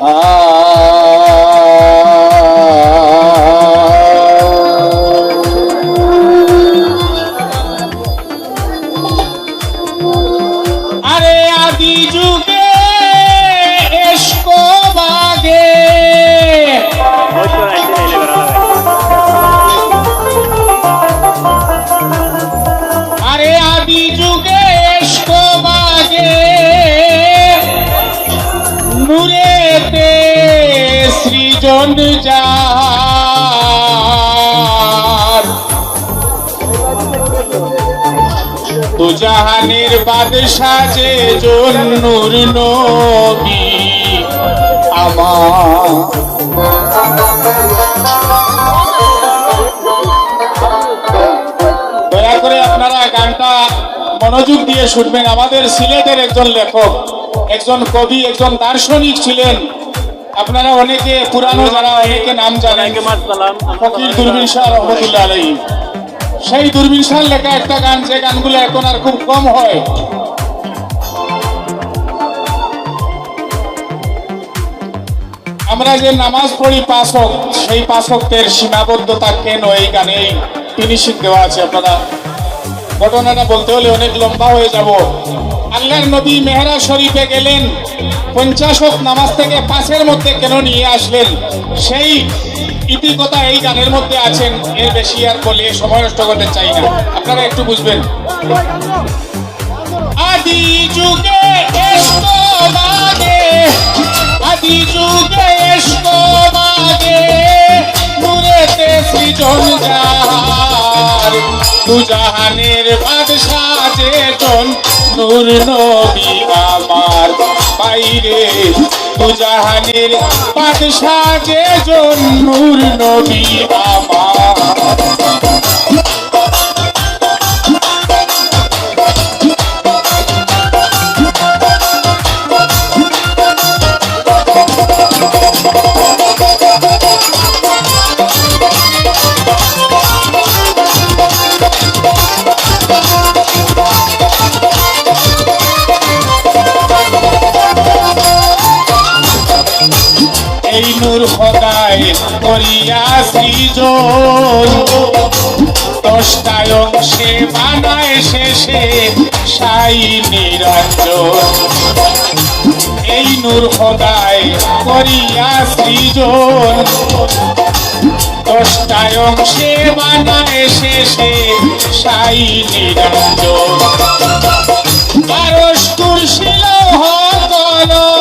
আরে সৃজন যার। তো জাহানের বাদশাহ জন্নুর নবী, আমার। দয়া করে আপনারা গানটা মনোযোগ দিয়ে শুনবেন। আমাদের সিলেটের একজন লেখক, একজন কবি, একজন দার্শনিক ছিলেন। আপনারা অনেকে পুরানো যারা অনেকে নাম জানেন। ফকির দুরবিন শাহ রহমতুল্লাহ আলাই সেই দুরবিন শাহ লেখা একটা গান যে গানগুলো এখন আর খুব কম হয়। আমরা যে নামাজ পড়ি পাশক সেই পাশকের সীমাবদ্ধতা কেন এই গানে ফিনিশিং দেওয়া আছে আপনারা? ঘটনাটা বলতে হলে অনেক লম্বা হয়ে যাব। আল্লাহর নবী মেহরা শরীফে গেলেন পঞ্চাশক নামাজ থেকে পাঁচের মধ্যে কেন নিয়ে আসলেন? সেই ইতিকথা এই গানের মধ্যে আছেন, এর বেশি আর বলে সময় নষ্ট করতে চাই না। আপনারা একটু বুঝবেন। আদি যুগে আদি যুগে সৃজন দু জাহানের বাদশাহ যে জন নূর নবী আমার বাইরে। জাহানের বাদশাহ যে জন নূর নবী আমার। করিয়া সৃজন দশটায় অংশে বানায় শেষে সাই নিরঞ্জন। এই নূর খোদায় করিয়া সৃজন দশটায় অংশে বানায় শেষে সাই নিরঞ্জন। পারস কুর্শিল কলম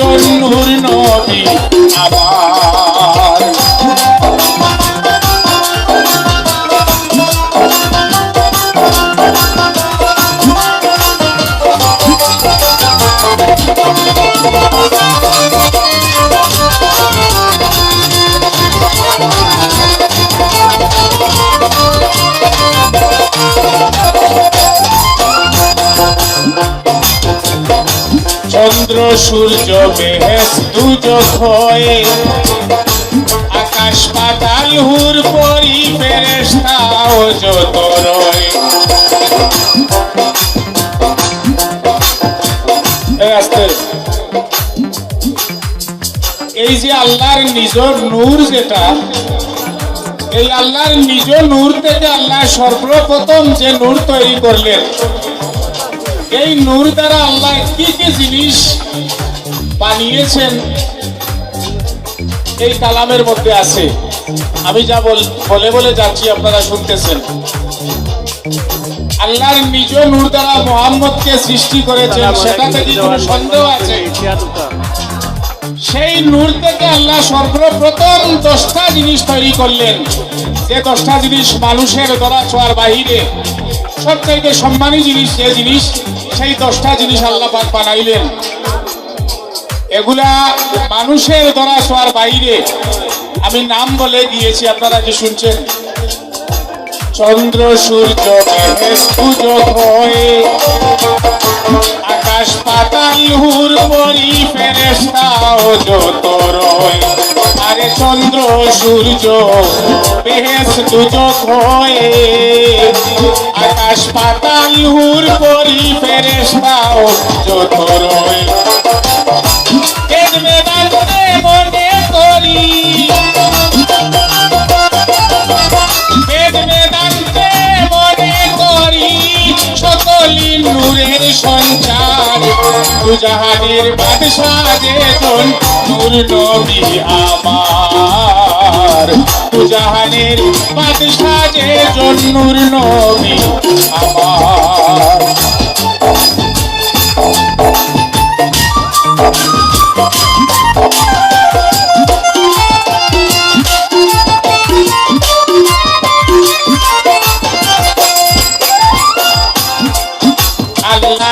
যে নদী নূর সূর্য বেহেস দুজক হয়ে আকাশ পাতাল হুর পরি ফেরেস্তাও যত এই যে আল্লাহর নিজর নূর যেটা, এই আল্লাহর নিজ নূর থেকে আল্লাহ সর্বপ্রথম যে নূর তৈরি করলেন এই নূর দ্বারা আল্লাহ কি কি জিনিস বানিয়েছেন এই কালামের মধ্যে আছে। আমি যা বল- বলে বলে যাচ্ছি আপনারা শুনতেছেন। আল্লাহর নিজ নূর দ্বারা মোহাম্মদকে সৃষ্টি করেছেন সেটাতে কি কোনো সন্দেহ আছে? সেই নূর থেকে আল্লাহ সর্বপ্রথম দশটা জিনিস তৈরি করলেন। যে দশটা জিনিস মানুষের ধরা ছোঁয়ার বাহিরে সবচাইতে সম্মানী জিনিস যে জিনিস সেই দশটা জিনিস আল্লাহ পাক বানাইলেন। এগুলা মানুষের দ্বারা ছোঁয়ার বাইরে। আমি নাম বলে গিয়েছি আপনারা যে শুনছেন? চন্দ্র সূর্য হাসপাতাল হুর পরি ফেরেস্তাও যত রয়। আরে চন্দ্র, সূর্য বেহেস দুচক হয়ে। আকাশ পাতাল হুর পরি ফেরেস্তাও যত রয়। দুজাহানের বাদশাহ যেজন নূর নবী আমার। দুজাহানের বাদশাহ যেজন নূর নবী আমার।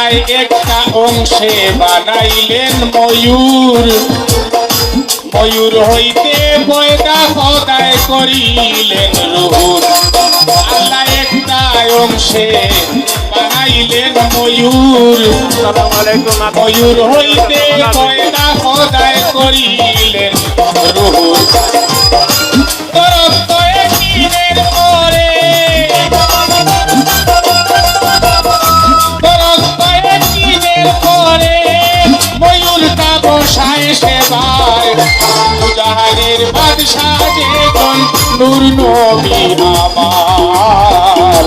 আল্লাহ একটা অংশে বানাইলেন ময়ূর। ময়ূর হইতে পয়দা সদায় করিলেন রুহুর আল্লাহ একটা অংশে বানাইলেন ময়ূর। ময়ূর হইতে পয়দা সদায় করিলেন রুহুর সেবার জাহানের বাদশাহ যেজন নূর নবী আমার।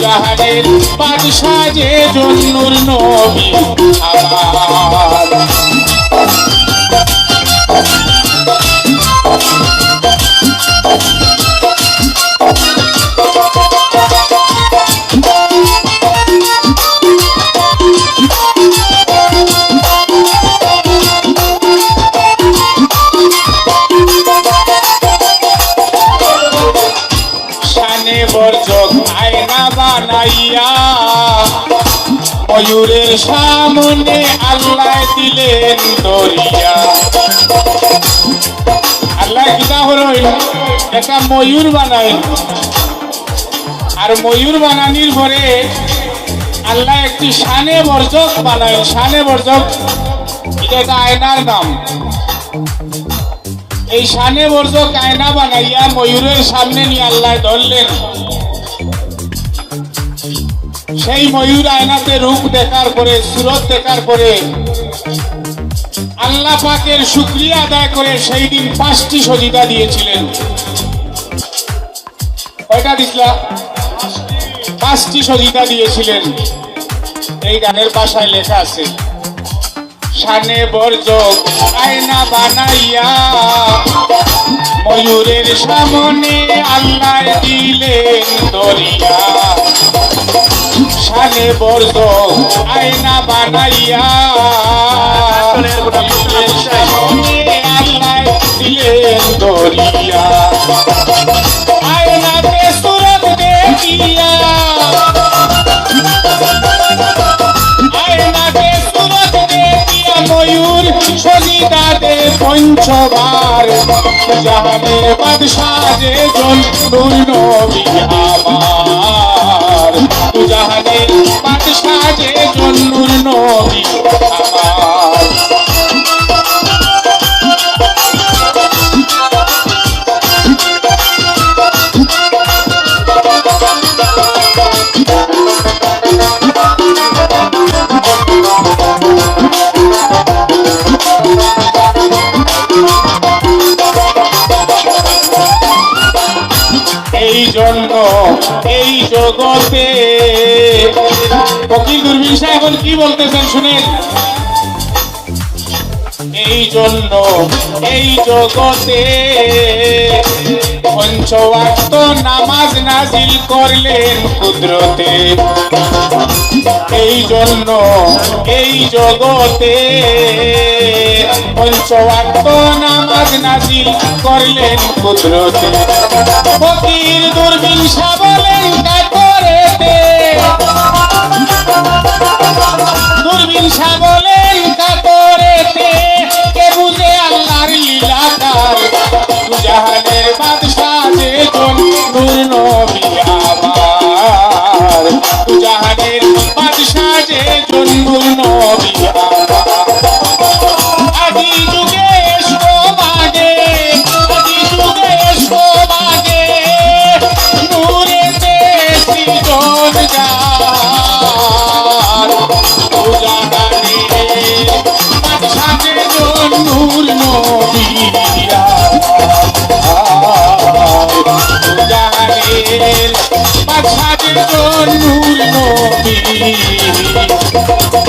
জাহানের বাদশাহ যেজন নূর নবী আমার। সামনে আল্লাহ দিলেন দরিয়া। আল্লাহ কিতা হইল? একটা ময়ূর বানাইল। আর ময়ূর বানানির পরে আল্লাহ একটি শানে বর্জক বানাইল শানে বর্জক, এটা একটা আয়নার নাম। এই শানে বর্জক আয়না বানাইয়া ময়ূরের সামনে নিয়ে আল্লাহ ধরলেন। সেই ময়ূর আয়নাতে রূপ দেখার পরে, সুরত দেখার পরে, আল্লাহ পাকের শুক্রিয়া আদায় করে সেই দিন পাঁচটি সজিদা দিয়েছিলেন। কয়টা দিছিলা? পাঁচটি সজিদা দিয়েছিলেন। এই গানের ভাষায় লেখা আছে সানে বর্জক আয়না বানাইয়া, ময়ূরের সামনে আল্লাহ দিলেন দরিয়া। শানে বলতো আয়না বানাইয়া। আল্লাহ দিলেন দরিয়া। আয়নাতে সুরত দেখিয়া। আয়নাতে সুরত দেখিয়া ময়ূর সজিদাতে পঞ্চবার। জাহানের বাদশাহ যে জন নূর নবী আমার জাহানের নবী। আমার সাহেব এখন কি বলতেছেন, শুনেন। এই জন্য, এই জগতে পঞ্চওয়াক্ত নামাজ নাজিল করলেন কুদরতে। এই জন্য, এই জগতে পঞ্চওয়াক্ত নামাজ নাজিল করলেন কুদরতে। ফকির দুর্বিন শাহ বলেন কাকরেতে go, go, go.